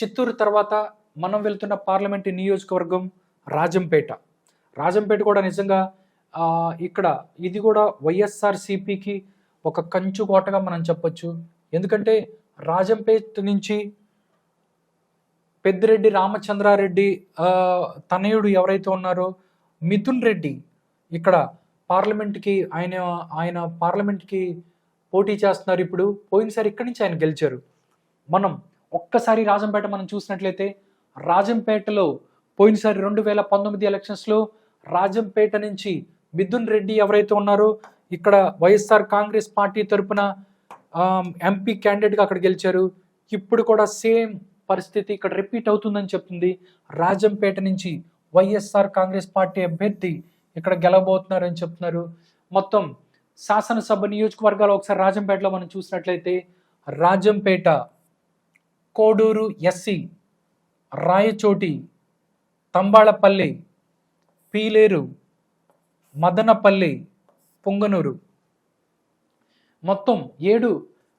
చిత్తూరు తర్వాత మనం వెళ్తున్న పార్లమెంటు నియోజకవర్గం రాజంపేట. రాజంపేట కూడా నిజంగా ఇక్కడ ఇది కూడా వైఎస్ఆర్ సిపికి ఒక కంచు కోటగా మనం చెప్పొచ్చు. ఎందుకంటే రాజంపేట నుంచి పెద్దిరెడ్డి రామచంద్రారెడ్డి తనయుడు ఎవరైతే ఉన్నారో మిథున్ రెడ్డి ఇక్కడ పార్లమెంట్కి ఆయన ఆయన పార్లమెంట్కి పోటీ చేస్తున్నారు ఇప్పుడు. పోయినసారి ఇక్కడి నుంచి ఆయన గెలిచారు. మనం ఒక్కసారి రాజంపేట మనం చూసినట్లయితే రాజంపేటలో పోయినసారి రెండు వేల పంతొమ్మిది ఎలక్షన్స్లో రాజంపేట నుంచి మిథున్ రెడ్డి ఎవరైతే ఉన్నారో ఇక్కడ వైఎస్ఆర్ కాంగ్రెస్ పార్టీ తరపున ఎంపీ క్యాండిడేట్గా అక్కడ గెలిచారు. ఇప్పుడు కూడా సేమ్ పరిస్థితి ఇక్కడ రిపీట్ అవుతుందని చెప్తుంది. రాజంపేట నుంచి వైఎస్ఆర్ కాంగ్రెస్ పార్టీ అభ్యర్థి ఇక్కడ గెలవబోతున్నారని చెప్తున్నారు. మొత్తం శాసనసభ నియోజకవర్గాలు ఒకసారి రాజంపేటలో మనం చూసినట్లయితే రాజంపేట కోడూరు ఎస్సి రాయచోటి తంబాళపల్లి పీలేరు మదనపల్లి పొంగనూరు. మొత్తం ఏడు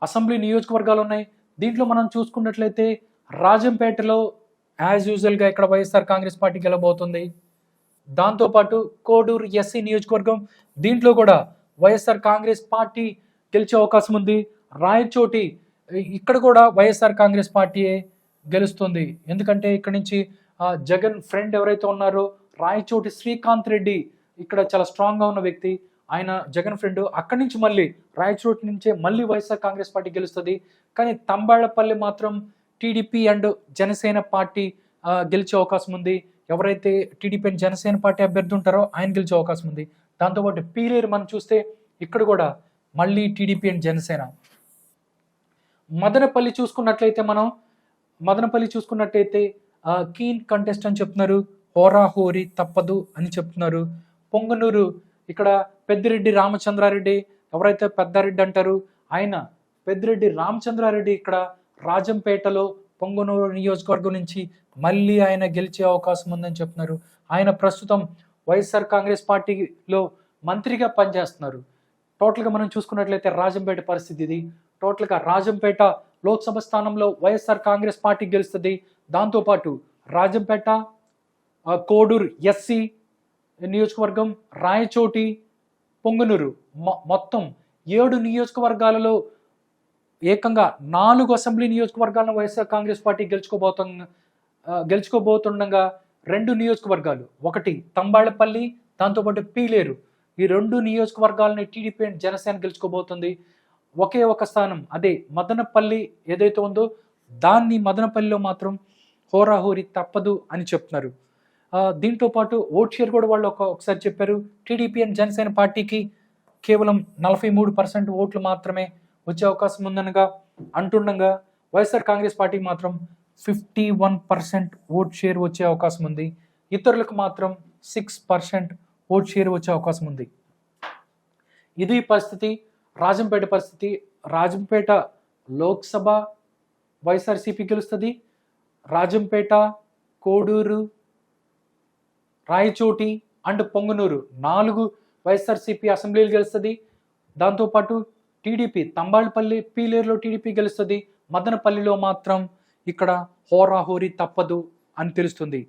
అసెంబ్లీ నియోజకవర్గాలు ఉన్నాయి. దీంట్లో మనం చూసుకున్నట్లయితే రాజంపేటలో యాజ్ యూజువల్గా ఇక్కడ వైఎస్ఆర్ కాంగ్రెస్ పార్టీ గెలబోతుంది. దాంతోపాటు కోడూరు ఎస్సీ నియోజకవర్గం దీంట్లో కూడా వైఎస్ఆర్ కాంగ్రెస్ పార్టీ గెలిచే అవకాశం ఉంది. రాయచోటి ఇక్కడ కూడా వైఎస్ఆర్ కాంగ్రెస్ పార్టీయే గెలుస్తుంది. ఎందుకంటే ఇక్కడ నుంచి జగన్ ఫ్రెండ్ ఎవరైతే ఉన్నారో రాయచోటి శ్రీకాంత్ రెడ్డి ఇక్కడ చాలా స్ట్రాంగ్గా ఉన్న వ్యక్తి. ఆయన జగన్ ఫ్రెండ్. అక్కడి నుంచి మళ్ళీ రాయచోటి నుంచే మళ్ళీ వైఎస్ఆర్ కాంగ్రెస్ పార్టీ గెలుస్తుంది. కానీ తంబాళ్ళపల్లి మాత్రం టీడీపీ అండ్ జనసేన పార్టీ గెలిచే అవకాశం ఉంది. ఎవరైతే టీడీపీ అండ్ జనసేన పార్టీ అభ్యర్థి ఉంటారో ఆయన గెలిచే అవకాశం ఉంది. దాంతోపాటు పీలేరు మనం చూస్తే ఇక్కడ కూడా మళ్ళీ టీడీపీ అండ్ జనసేన. మదనపల్లి చూసుకున్నట్లయితే మనం మదనపల్లి చూసుకున్నట్టయితే కీన్ కంటెస్ట్ అని చెప్తున్నారు హోరా హోరీ తప్పదు అని చెప్తున్నారు. పొంగనూరు ఇక్కడ పెద్దిరెడ్డి రామచంద్రారెడ్డి ఎవరైతే పెద్దారెడ్డి అంటారు ఆయన పెద్దిరెడ్డి రామచంద్రారెడ్డి ఇక్కడ రాజంపేటలో పొంగనూరు నియోజకవర్గం నుంచి మళ్ళీ ఆయన గెలిచే అవకాశం ఉందని చెప్తున్నారు. ఆయన ప్రస్తుతం వైఎస్ఆర్ కాంగ్రెస్ పార్టీలో మంత్రిగా పనిచేస్తున్నారు. టోటల్గా మనం చూసుకున్నట్లయితే రాజంపేట పరిస్థితి ఇది. టోటల్గా రాజంపేట లోక్సభ స్థానంలో వైఎస్ఆర్ కాంగ్రెస్ పార్టీ గెలుస్తుంది. దాంతోపాటు రాజంపేట కోడూరు ఎస్సీ నియోజకవర్గం రాయచోటి పొంగనూరు మొత్తం ఏడు నియోజకవర్గాలలో ఏకంగా నాలుగు అసెంబ్లీ నియోజకవర్గాలను వైఎస్ఆర్ కాంగ్రెస్ పార్టీ గెలుచుకోబోతున్న గెలుచుకోబోతుండగా రెండు నియోజకవర్గాలు. ఒకటి తంబాళపల్లి దాంతోపాటు పీలేరు. ఈ రెండు నియోజకవర్గాలని టీడీపీ అండ్ జనసేన గెలుచుకోబోతుంది. ఒకే ఒక స్థానం అదే మదనపల్లి ఏదైతే ఉందో దాన్ని మదనపల్లిలో మాత్రం హోరాహోరీ తప్పదు అని చెప్తున్నారు. దీంతో పాటు ఓట్ షేర్ కూడా వాళ్ళు ఒక ఒకసారి చెప్పారు. టీడీపీ అండ్ జనసేన పార్టీకి కేవలం నలభై మూడు పర్సెంట్ ఓట్లు మాత్రమే వచ్చే అవకాశం ఉందనగా అంటుండగా వైఎస్ఆర్ కాంగ్రెస్ పార్టీకి మాత్రం fifty one percent vote share వచ్చే అవకాశం ఉంది. ఇతరులకు మాత్రం సిక్స్ పర్సెంట్ ఓట్ షేర్ వచ్చే అవకాశం ఉంది. ఇది పరిస్థితి రాజంపేట పరిస్థితి రాజంపేట లోక్సభ వైఎస్ఆర్సీపీ గెలుస్తుంది. రాజంపేట కోడూరు రాయచోటి అండ్ పొంగనూరు నాలుగు వైఎస్ఆర్సీపీ అసెంబ్లీలు గెలుస్తుంది. దాంతోపాటు టీడీపీ తంబాళ్ళపల్లి పీలేరులో టీడీపీ గెలుస్తుంది. మదనపల్లిలో మాత్రం ఇక్కడ హోరాహోరీ తప్పదు అని తెలుస్తుంది.